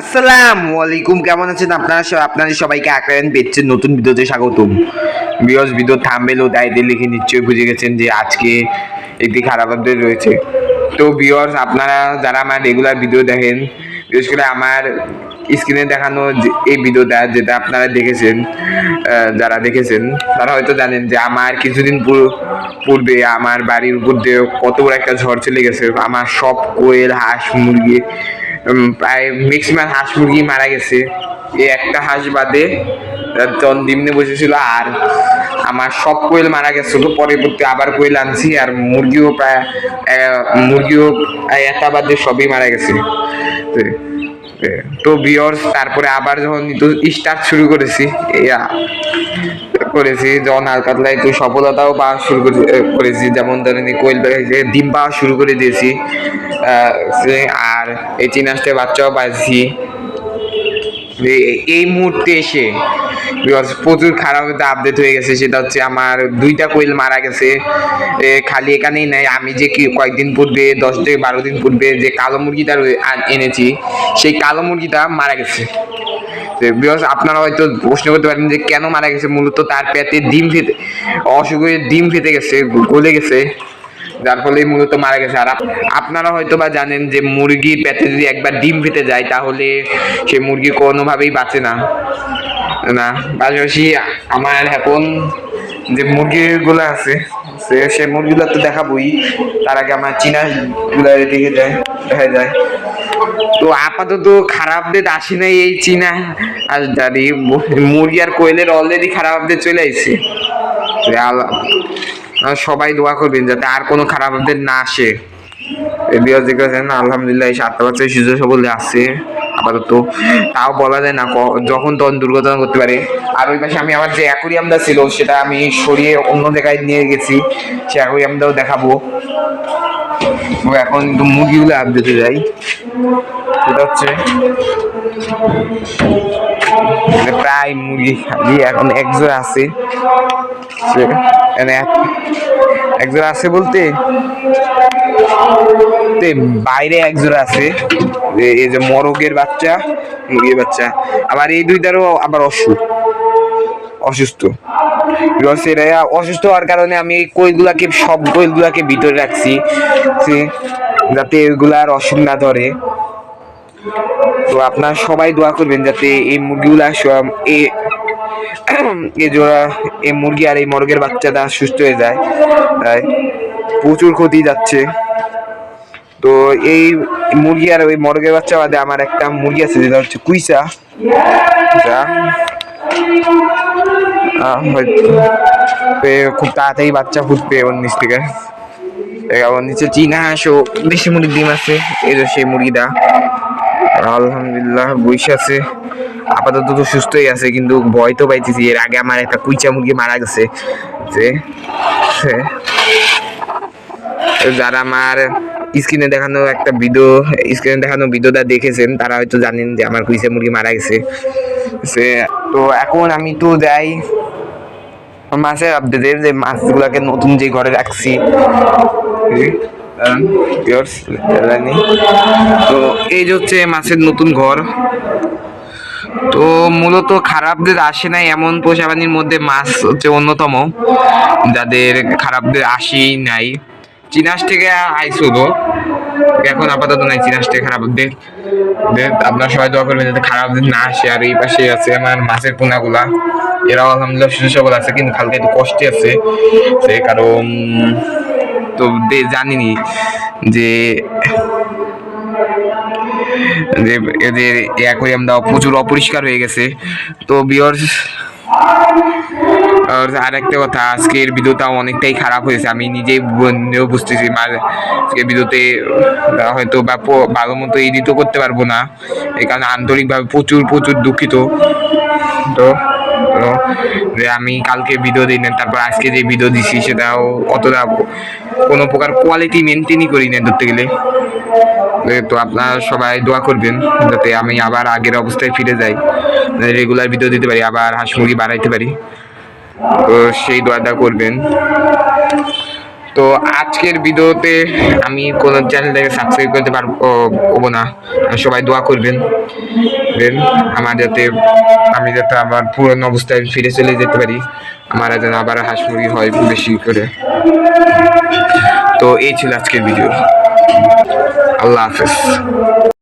আসসালামু আলাইকুম, কেমন আছেন আপনারা? সব আপনাদের সবাইকে আক্রায়ণ পেচ্ছেন নতুন ভিডিওতে স্বাগতম। বিয়স ভিডিও থামবেল ও দায়িত্বে লিখে নিশ্চয়ই বুঝে গেছেন যে আজকে একটি খারাপ আপডেট রয়েছে। তো বিয়স আপনারা যারা আমার রেগুলার ভিডিও দেখেন, বিশেষ করে আমার স্ক্রিনে দেখানো এই ভিডিওটা, যেটা আপনারা দেখেছেন যারা দেখেছেন, তারা হয়তো জানেন যে আমার কিছুদিন পূর্বে আমার বাড়ির উপর দিয়ে কত বড় একটা ঝড় চলে গেছে। আমার সব কোয়েল, হাঁস, মুরগি প্রায় ম্যাক্সিমাম হাঁস মুরগি মারা গেছে। এই একটা হাঁস বাদে জন দিমনে বসেছিল আর আমার সব কোয়েল মারা গেছিল। পরবর্তী আবার কোয়েল আনছি আর মুরগিও প্রায় মুরগিও একটা বাদে সবই মারা গেছে। তো- বিয়র্স তারপরে আবার যখন স্টার্ট শুরু করেছি করেছি, যখন হালকা পাতলা একটু সফলতাও পাওয়া শুরু করেছি, যেমন ধরেন কোয়েল পাখিতে ডিম পাওয়া শুরু করে দিয়েছি আর এই চিনাসটে বাচ্চাও পাইছি। এই মুহূর্তে এসে বিকজ প্রচুর খারাপ একটা আপডেট হয়ে গেছে, সেটা হচ্ছে আমার দুইটা কোয়েল মারা গেছে। খালি এখানেই নাই, আমি যে কয়েকদিন পূর্বে, দশ থেকে বারো দিন পূর্বে যে কালো মুরগিটা এনেছি, সেই কালো মুরগিটা মারা গেছে। আপনারা হয়তো প্রশ্ন করতে পারেন যে কেন মারা গেছে, মূলত তার পেটে ডিম ফেটে, অসুখ ডিম ফেটে গেছে, গলে গেছে, যার ফলে মূলত মারা গেছে। আর আপনারা হয়তো বা জানেন যে মুরগির পেটে যদি একবার ডিম ফেটে যায়, তাহলে সে মুরগি কোনোভাবেই বাঁচে না। না, পাশাপাশি আমার এখন যে মুরগিগুলো আছে, সে সে মুরগিগুলো তো দেখাবই, তার আগে আমার চীনা গুলা দেখে যায়, দেখা যায়। তো আপাতত খারাপ আপডেট আসি নাই এই চীনা। আর দাঁড়ি মুরগি আর কোয়েলের অলরেডি খারাপ আপডেট চলে আসছে সবাই দোয়া করবেন যাতে আর কোনো খারাপ আপডেট না আসে। আলহামদুলিল্লাহ এই সাতটা বাচ্চা সুযোগ সকলে আছে। আপাতত তাও বলা যায় না যখন তখন দুর্ঘটনা করতে পারে। আর ওই পাশে আমি আমার যে অ্যাকুরিয়ামটা ছিল, সেটা আমি সরিয়ে অন্য জায়গায় নিয়ে গেছি। সে অ্যাকুরিয়ামটাও দেখাবো। এখন একটু মুরগিগুলো আপডেটে যাই। সেটা হচ্ছে প্রায় মুরগি খালি, এখন একজোড়া আছে। সে- এক- একজোড়া আছে বলতে বাইরে একজোড়া আছে। এই যে মরগের বাচ্চা, মুরগির বাচ্চা। আবার এই দুইটারও আবার অসুখ অসুস্থ। Because এরা অসুস্থ হওয়ার কারণে আমি এই কোয়েলগুলাকে সব কোয়েলগুলাকে ভিতরে রাখছি। যাতে এগুলার অসুখ না ধরে। তো আপনারা সবাই দোয়া করবেন যাতে এই মুরগিগুলা এই জোড়া, এই মুরগি আর এই মর্গের বাচ্চাটা সুস্থ হয়ে যায়। তাই প্রচুর ক্ষতি যাচ্ছে। তো এই মুরগি আর ওই মর্গের বাচ্চা বাদে আমার একটা মুরগি আছে, যেটা হচ্ছে কুইসা যা। খুব তাড়াতাড়ি বাচ্চা ফুটবে ওর নিচ থেকে। ওর নিচে চীনা হাঁসও দেশি মুরগির ডিম আছে, এই যে সেই মুরগিটা। আলহামদুলিল্লাহ বইসে আছে। আপাতত তো সুস্থই আছে, কিন্তু ভয় তো পাইতেছি। এর আগে আমার একটা কুইচা মুরগি মারা গেছে। যে যারা আমার স্ক্রিনে দেখানো একটা ভিডিও, স্ক্রিনে দেখানো ভিডিওটা দেখেছেন, তারা হয়তো জানেন যে আমার কুইচা মুরগি মারা গেছে। সে তো এখন আমি তো যাই। মাছের আপডেটের যে মাছগুলাকে নতুন যে ঘরে রাখছি। আহ, তো এই যে হচ্ছে মাছের নতুন ঘর। তো মূলত খারাপদের আসে নাই এমন পোষা প্রাণীর মধ্যে মাছ হচ্ছে অন্যতম। যাদের খারাপদের আসেই নাই। চিনাস থেকে আইসুল এখন আপাতত নাই চিনাস থেকে খারাপদের আপনার সবাই দোয়া করবেন যাতে খারাপদের না আসে। আর এই পাশে আছে আমার মাছের পোনাগুলা। এরাও আলহামদুলিল্লাহ সুসবল আছে, কিন্তু হালকা একটু কষ্টে আছে। সে কারণ, তো জানিনি যে যে এদের অ্যাকোয়ারিয়াম দাও প্রচুর অপরিষ্কার হয়ে গেছে। তো বিয়র্স আর আরেকটা কথা, আজকের ভিডিওটা অনেকটাই খারাপ হয়েছে। আমি নিজেই বুঝতেছি আজকের ভিডিওতে হয়তো বা ভালো মতো এডিটও করতে পারব না। এই কারণে আন্তরিকভাবে প্রচুর প্রচুর দুঃখিত। তো আমি কালকে ভিডিও দিই না তারপর আজকে যে ভিডিও দিছি, সেটাও অতটা কোনো প্রকার কোয়ালিটি মেনটেনই করি না ধরতে গেলে। তো আপনারা সবাই দোয়া করবেন, যাতে আমি আবার আগের অবস্থায় ফিরে যাই। রেগুলার ভিডিও দিতে পারি, আবার হাঁস মুরগি বাড়াইতে পারি। তো সেই দোয়াটা করবেন। তো আজকের ভিডিওতে আমি কোনো চ্যানেলটাকে সাবস্ক্রাইব করতে পারব না। সবাই দোয়া করবেন। দেন আমার যাতে, আমি যাতে আবার পুরনো অবস্থায় ফিরে চলে যেতে পারি। আমার যেন আবার হাঁস মুরগি হয় বেশি করে। তো এই ছিল আজকের ভিডিও। আল্লাহ হাফেজ।